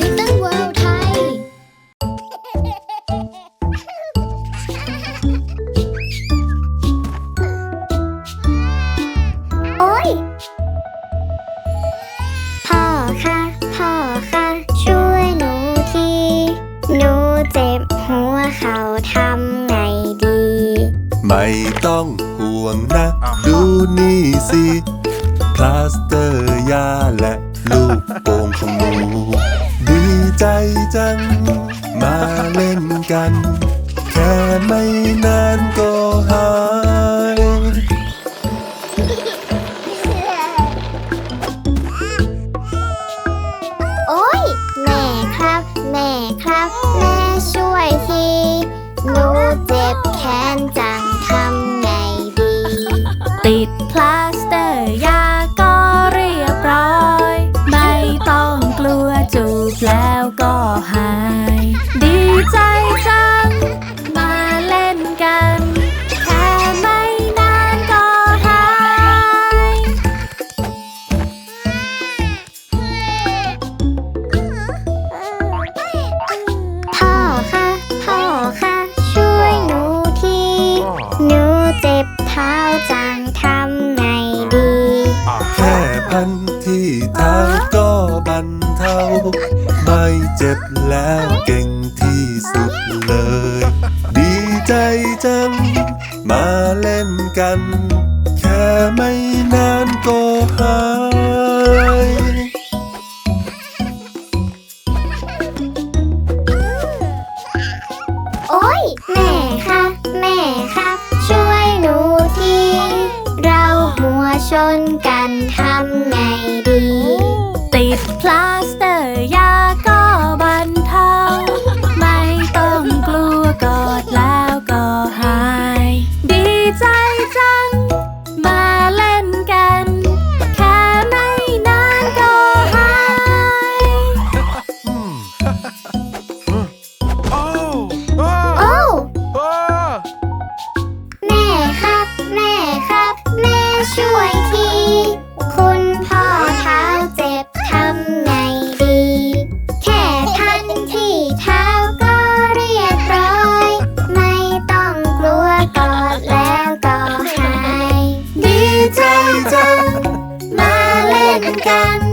Little World ไทย โอ้ย พ่อคะพ่อคะช่วยหนูทีหนูเจ็บหัวเข่าทำไงดี ไม่ต้องห่วงนะ ดูนี่สิ พลาสเตอร์ยาและ ลูกโป่งของหนูดีใจจัง มาเล่นกัน แค่ไม่นานก็หาย จูบแล้วก็หาย ดีใจจัง มาเล่นกัน แค่ไม่นานก็หาย พ่อคะพ่อคะช่วยหนูที หนูเจ็บเท้าจังทำ พันที่เท้าก็บันเทาไม่เจ็บแล้วเก่งที่สุดเลย ดีใจจัง มาเล่นกัน แค่ไม่นานก็หาย กันทำไงดี ติดพลาสเตอร์ยาก็บันเทาไม่ต้องกลัวกอดแล้วก็หาย ดีใจจัง มาเล่นกัน แค่ไม่นานก็หาย โอ้แม่ครับ แม่ครับ แม่ช่วย ห